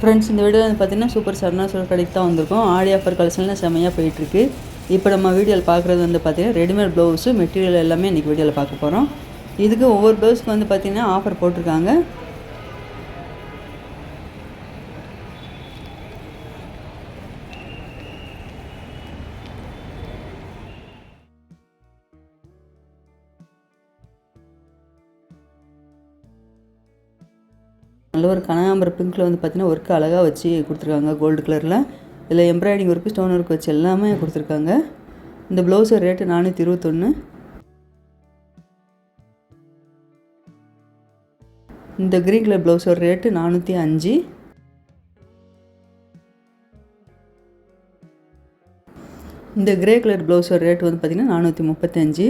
Friends இந்த video வந்து பார்த்தீங்கன்னா சூப்பர் சரணா சொல்ல கடைக்கு தான் வந்திருக்கோம். ஆடி ஆஃபர் கலெக்ஷன்லாம் செம்மையாக போயிட்டுருக்கு. இப்போ நம்ம வீடியோவில் பார்க்குறது வந்து பார்த்தீங்கன்னா ரெடிமேட் ப்ளவுஸு மெட்டீரியல் எல்லாமே இன்றைக்கி வீடியோவில் பார்க்க போகிறோம் இதுக்கு ஒவ்வொரு ப்ளவுஸ்க்கு வந்து பார்த்தீங்கன்னா ஆஃபர் போட்டிருக்காங்க. நல்ல ஒரு கனகாம்பரம் பிங்க்கில் வந்து பார்த்தீங்கன்னா ஒர்க்கு அழகாக வச்சு கொடுத்துருக்காங்க. கோல்டு கலரில் இதில் எம்ப்ராய்டிங் ஒர்க்கு ஸ்டோன் ஒர்க் வச்சு எல்லாமே கொடுத்துருக்காங்க. இந்த ப்ளவுஸோட ரேட்டு நானூற்றி இருபத்தொன்று இந்த க்ரீன் கலர் ப்ளவுஸோட ரேட்டு நானூற்றி அஞ்சு. இந்த கிரே கலர் ப்ளவுஸோட ரேட் வந்து பார்த்திங்கன்னா நானூற்றி முப்பத்தஞ்சு.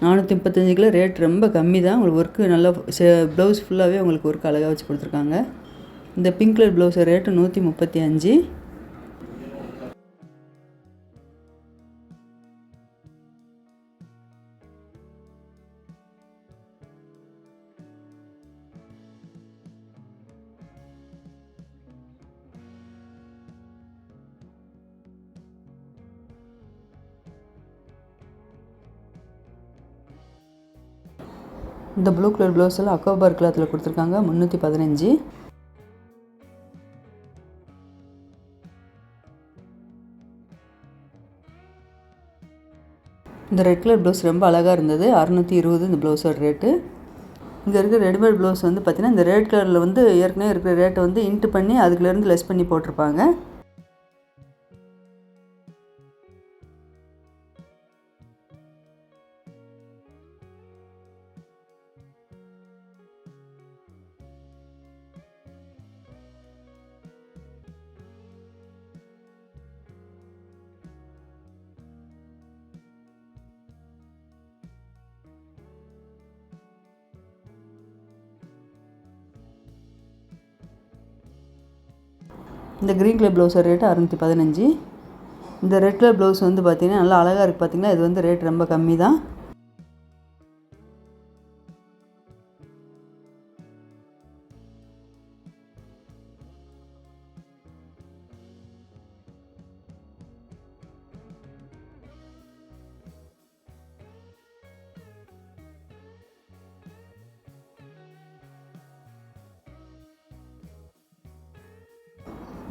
நானூற்றி முப்பத்தஞ்சு கிலோ ரேட் ரொம்ப கம்மி தான் உங்களுக்கு ஒர்க்கு நல்லா ப்ளவுஸ் ஃபுல்லாகவே உங்களுக்கு ஒர்க் அழகாக வச்சு கொடுத்துருக்காங்க. இந்த பிங்க் கலர் ப்ளவுஸோட ரேட்டு நூற்றி முப்பத்தி அஞ்சு. இந்த ப்ளூ கலர் ப்ளவுஸ் எல்லாம் அக்கோபார் கிளாத்தில் கொடுத்துருக்காங்க முந்நூற்றி பதினஞ்சு. இந்த ரெட் கலர் ப்ளவுஸ் ரொம்ப அழகாக இருந்தது அறநூற்றி இருபது இந்த ப்ளவுஸோட ரேட்டு இங்கே இருக்கிற ரெடிமேட் ப்ளவுஸ் வந்து பார்த்திங்கன்னா இந்த ரெட் கலரில் வந்து ஏற்கனவே இருக்கிற ரேட்டை வந்து இன்ட்டு பண்ணி அதுக்குலேருந்து லெஸ் பண்ணி போட்டிருப்பாங்க. இந்த க்ரீன் கலர் ப்ளவுஸோட ரேட்டு அறுநூற்றி பதினஞ்சு. இந்த ரெட் கலர் ப்ளவுஸ் வந்து பார்த்திங்கன்னா நல்லா அழகாக இருக்குது பார்த்திங்கன்னா இது வந்து ரேட் ரொம்ப கம்மி தான்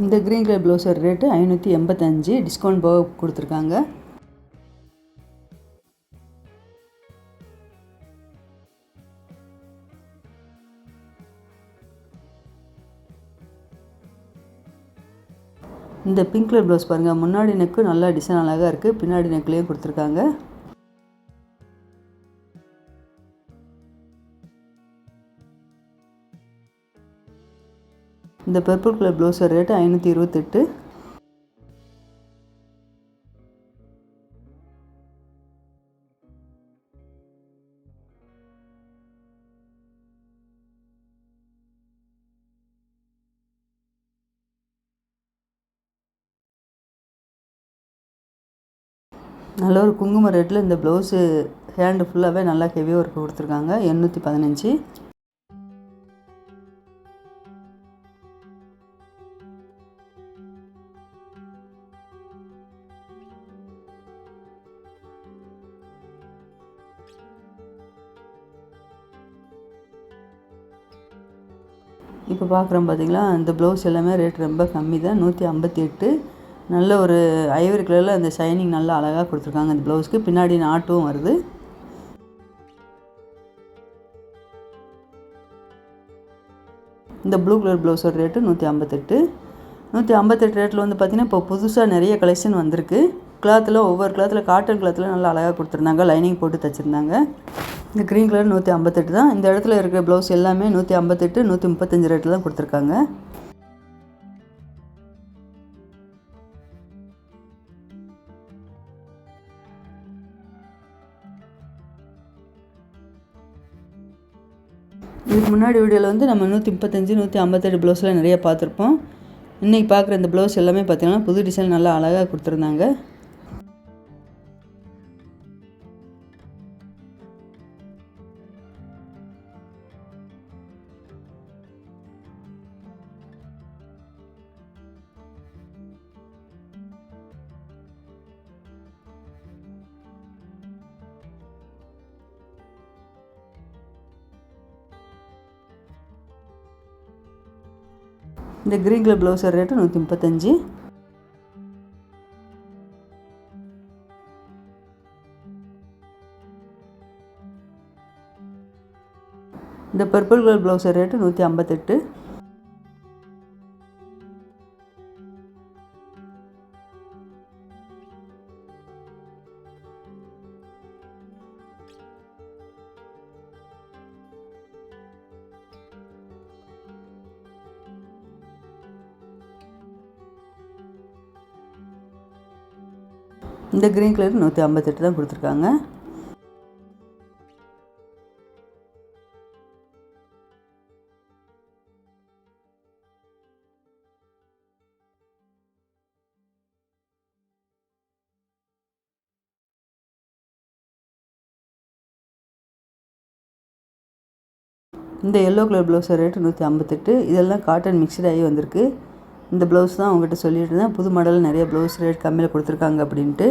இந்த க்ரீன் கலர் ப்ளவுஸோட ரேட்டு ஐநூற்றி எண்பத்தஞ்சு. டிஸ்கவுண்ட் போக கொடுத்துருக்காங்க. இந்த பிங்க் கலர் ப்ளவுஸ் பாருங்கள் முன்னாடி நெக்கு நல்லா டிசைன் அழகாக இருக்குது பின்னாடி நெக்லேயும் கொடுத்துருக்காங்க. இந்த பர்பிள் கலர் ப்ளவுஸோட ரேட்டு ஐநூற்றி இருபத்தெட்டு. நல்ல ஒரு குங்கும ரேட்டில் இந்த ப்ளவுஸு ஹேண்டு ஃபுல்லாகவே நல்லா ஹெவியாக ஒர்க் கொடுத்துருக்காங்க. எண்ணூற்றி பதினஞ்சு. இப்போ பார்க்குறோம் பார்த்தீங்களா இந்த ப்ளவுஸ் எல்லாமே ரேட் ரொம்ப கம்மி தான். நூற்றி ஐம்பத்தி எட்டு. நல்ல ஒரு ஐவரி கலரில் அந்த ஷைனிங் நல்லா அழகாக கொடுத்துருக்காங்க அந்த ப்ளவுஸ்க்கு பின்னாடி நாட்டும் வருது. இந்த ப்ளூ கலர் ப்ளவுஸோட ரேட்டு நூற்றி ஐம்பத்தெட்டு நூற்றி ஐம்பத்தெட்டு ரேட்டில் வந்து பார்த்திங்கன்னா இப்போ புதுசாக நிறைய கலெக்ஷன் வந்திருக்கு. கிளாத்தில் ஒவ்வொரு கிளாத்தில் காட்டன் கிளாத்தில் நல்லா அழகாக கொடுத்துருந்தாங்க. லைனிங் போட்டு தைச்சிருந்தாங்க. இந்த க்ரீன் கலர் நூற்றி ஐம்பத்தெட்டு தான். இந்த இடத்துல இருக்கிற ப்ளவுஸ் எல்லாமே நூற்றி ஐம்பத்தெட்டு நூற்றி முப்பத்தஞ்சு ரேட்டில் தான் கொடுத்துருக்காங்க. இதுக்கு முன்னாடி வீடியோவில் வந்து நம்ம நூற்றி முப்பத்தஞ்சு நூற்றி ஐம்பத்தெட்டு ப்ளவுஸ்லாம் நிறைய பார்த்துருப்போம். இன்றைக்கி பார்க்குற இந்த ப்ளவுஸ் எல்லாமே பார்த்திங்கன்னா புது டிசைன் நல்லா அழகாக கொடுத்துருந்தாங்க. இந்த க்ரீன் கலர் ப்ளவுஸர் ரேட்டு நூற்றி முப்பத்தஞ்சு. இந்த பர்பிள் கலர் ப்ளவுஸர் ரேட்டு நூற்றி ஐம்பத்தெட்டு. இந்த க்ரீன் கலர் நூற்றி ஐம்பத்தெட்டு தான் கொடுத்துருக்காங்க. இந்த எல்லோ கலர் ப்ளவுஸர் ரேட்டு நூற்றி ஐம்பத்தெட்டு. இதெல்லாம் காட்டன் மிக்சடாகி வந்திருக்கு. இந்த ப்ளவுஸ் தான் அவங்ககிட்ட சொல்லிட்டு இருந்தேன் புது மாடல் நிறைய ப்ளவுஸ் ரேட் கம்மியில் கொடுத்துருக்காங்க அப்படின்ட்டு.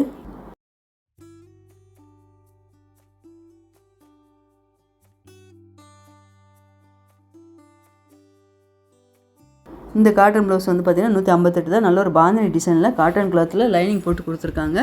இந்த காட்டன் ப்ளவுஸ் வந்து பார்த்திங்கன்னா நூற்றி ஐம்பத்தெட்டு தான். நல்ல ஒரு பாந்தினி டிசைனில் காட்டன் கிளாத்தில் லைனிங் போட்டு கொடுத்துருக்காங்க.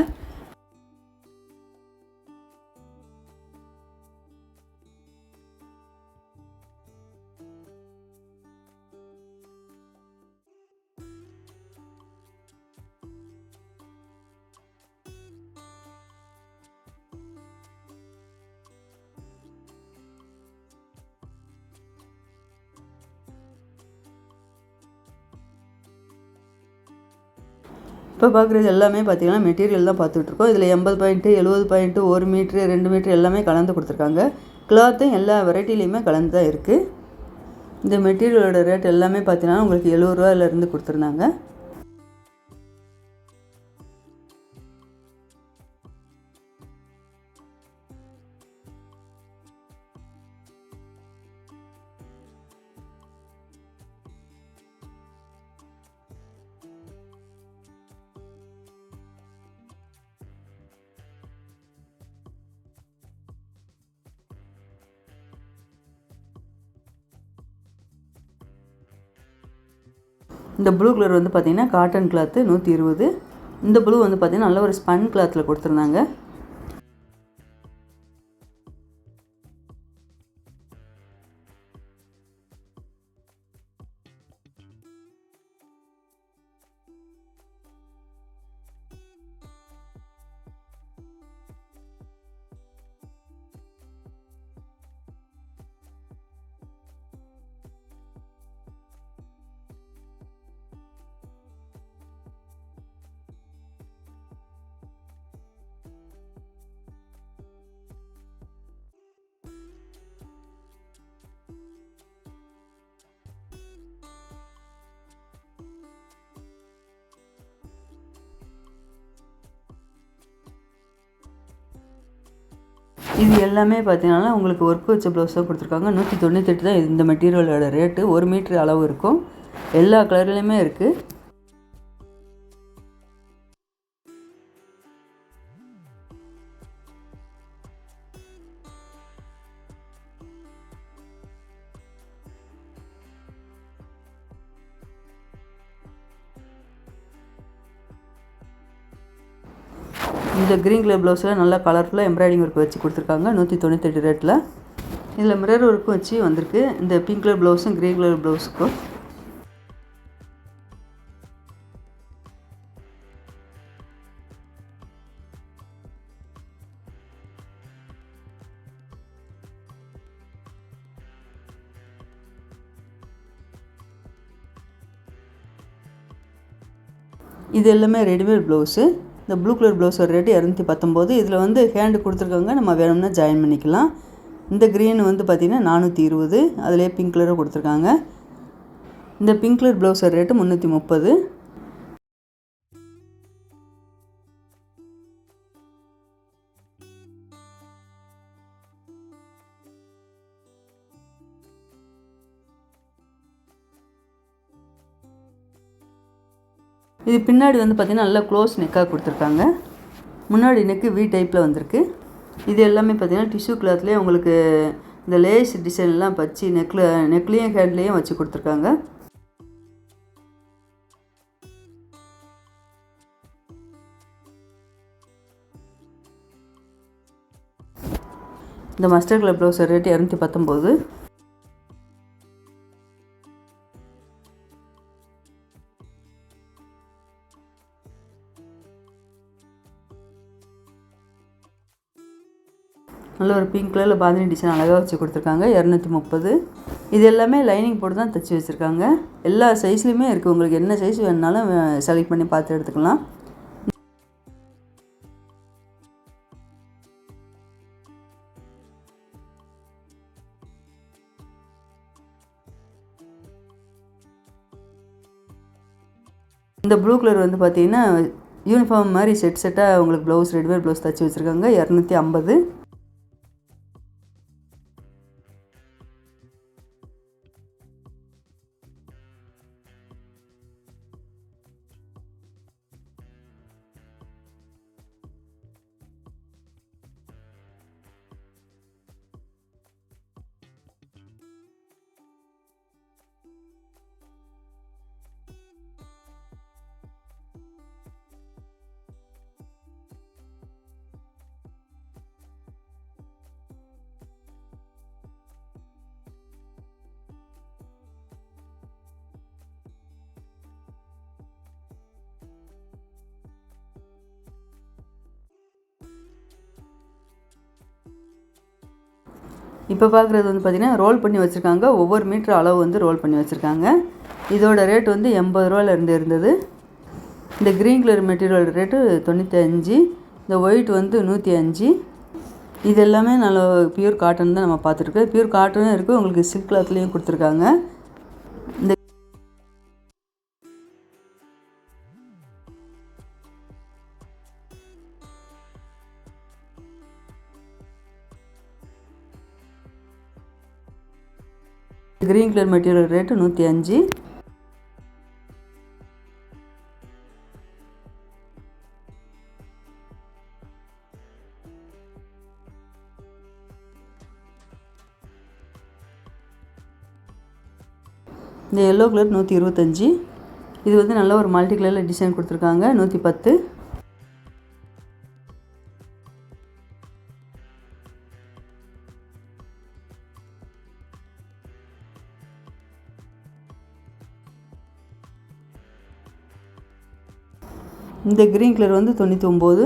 இப்போ பார்க்குறது எல்லாமே பார்த்தீங்கன்னா மெட்டீரியல் தான் பார்த்துட்ருக்கோம். இதில் எண்பது பாயிண்ட்டு எழுபது பாயிண்ட்டு ஒரு மீட்ரு ரெண்டு மீட்ரு எல்லாமே கலந்து கொடுத்துருக்காங்க. கிளாத்தும் எல்லா வெரைட்டிலையுமே கலந்து தான் இருக்குது இந்த மெட்டீரியலோட ரேட் எல்லாமே பார்த்தீங்கன்னா உங்களுக்கு எழுபது ரூபாயிலேருந்து கொடுத்துருந்தாங்க. இந்த ப்ளூ கலர் வந்து பார்த்திங்கன்னா காட்டன் கிளாத்து நூற்றி இருபது. இந்த ப்ளூ வந்து பார்த்திங்கன்னா நல்ல ஒரு ஸ்பன் கிளாத்தில் கொடுத்துருந்தாங்க. இது எல்லாமே பார்த்தீங்கன்னா உங்களுக்கு ஒர்க் வச்ச ப்ளவுஸ் தான் கொடுத்துருக்காங்க. நூற்றி தொண்ணூத்தெட்டு தான் இந்த மெட்டீரியலோட ரேட்டு ஒரு மீட்ரு அளவு இருக்கும். எல்லா கலர்லேயுமே இருக்குது இந்த க்ரீன் கலர் ப்ளவுஸில் நல்லா கலர்ஃபுல்லாக எம்ப்ராய்டிங் ஒர்க் வச்சு கொடுத்துருக்காங்க. நூற்றி தொண்ணூத்தெட்டு ரேட்டில் இதில் மிரர் ஒர்க்கும் வச்சு வந்திருக்கு. இந்த பிங்க் கலர் ப்ளவுஸும் க்ரீன் கலர் ப்ளவுஸுக்கும் இது எல்லாமே ரெடிமேட் ப்ளவுஸு இந்த ப்ளூ கலர் ப்ளவுஸோட ரேட்டு இரநூத்தி பத்தொம்போது. இதில் வந்து ஹேண்டு கொடுத்துருக்காங்க நம்ம வேணும்னா ஜாயின் பண்ணிக்கலாம். இந்த க்ரீன் வந்து பார்த்திங்கன்னா நானூற்றி இருபது. அதிலே பிங்க் கலரும் கொடுத்துருக்காங்க. இந்த பிங்க் கலர் ப்ளவுஸோட ரேட்டு முந்நூற்றி முப்பது. இது பின்னாடி வந்து பார்த்திங்கன்னா நல்லா க்ளோஸ் நெக்காக கொடுத்துருக்காங்க. முன்னாடி நெக்கு வி டைப்பில் வந்திருக்கு. இது எல்லாமே பார்த்திங்கன்னா டிஷ்யூ கிளாத்லேயே உங்களுக்கு இந்த லேஸ் டிசைன்லாம் பச்சி நெக்ல நெக்லேயும் ஹேண்ட்லேயும் வச்சு கொடுத்துருக்காங்க. இந்த மஸ்டர் கலர் ப்ளவுஸ் ரேட் இரநூத்தி பத்தொம்போது. நல்ல ஒரு பிங்க் கலரில் பாதினி டிசைன் அழகாக வச்சு கொடுத்துருக்காங்க. இரநூத்தி முப்பது. இது எல்லாமே லைனிங் போட்டு தான் தைச்சி வச்சுருக்காங்க. எல்லா சைஸ்லையுமே இருக்குது உங்களுக்கு என்ன சைஸ் வேணுனாலும் செலக்ட் பண்ணி பார்த்து எடுத்துக்கலாம். இந்த ப்ளூ கலர் வந்து பார்த்தீங்கன்னா யூனிஃபார்ம் மாதிரி செட் செட்டாக உங்களுக்கு ப்ளவுஸ் ரெடிமேட் ப்ளவுஸ் தைச்சி வச்சுருக்காங்க. இரநூத்தி ஐம்பது. இப்போ பார்க்குறது வந்து பார்த்திங்கன்னா ரோல் பண்ணி வச்சுருக்காங்க. ஒவ்வொரு மீட்டர் அளவு வந்து ரோல் பண்ணி வச்சுருக்காங்க. இதோட ரேட் வந்து எண்பது ரூபாயிலேருந்து இருந்தது. இந்த க்ரீன் கலர் மெட்டீரியல் ரேட்டு தொண்ணூற்றி அஞ்சு இந்த ஒயிட் வந்து நூற்றி அஞ்சு இது எல்லாமே நல்ல பியூர் காட்டன் தான் நம்ம பார்த்துருக்கோம். பியூர் காட்டனும் இருக்குது உங்களுக்கு சில்க் கிளாத்லேயும் கொடுத்துருக்காங்க. இந்த க்ரீன் கலர் மெட்டீரியல் ரேட்டு நூற்றி அஞ்சு. இந்த எல்லோ கலர் நூற்றி இருபத்தஞ்சி. இது வந்து நல்ல ஒரு மல்டி கலரில் டிசைன் கொடுத்துருக்காங்க நூற்றி பத்து. இந்த க்ரீன் கலர் வந்து தொண்ணூற்றி ஒம்பது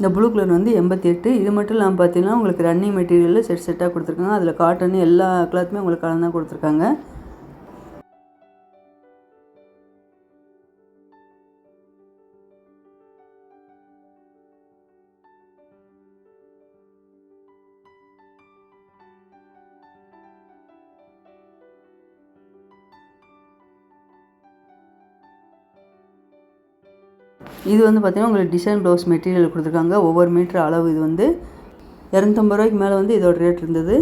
இந்த ப்ளூ கலர் வந்து எண்பத்தி எட்டு. இது மட்டும் இல்லாமல் பார்த்தீங்கன்னா உங்களுக்கு ரன்னிங் மெட்டீரியலில் செட் செட்டாக கொடுத்துருக்காங்க. அதில் காட்டன் எல்லா கிளாத்துமே உங்களுக்கு கலந்து தான் கொடுத்துருக்காங்க. இது வந்து பார்த்திங்கன்னா உங்களுக்கு டிசைன் ப்ளவுஸ் மெட்டீரியல் கொடுத்துருக்காங்க. ஒவ்வொரு மீட்டர் அளவு இது வந்து இரநூத்தம்பது ரூபாய்க்கு மேலே வந்து இதோட ரேட் இருந்தது.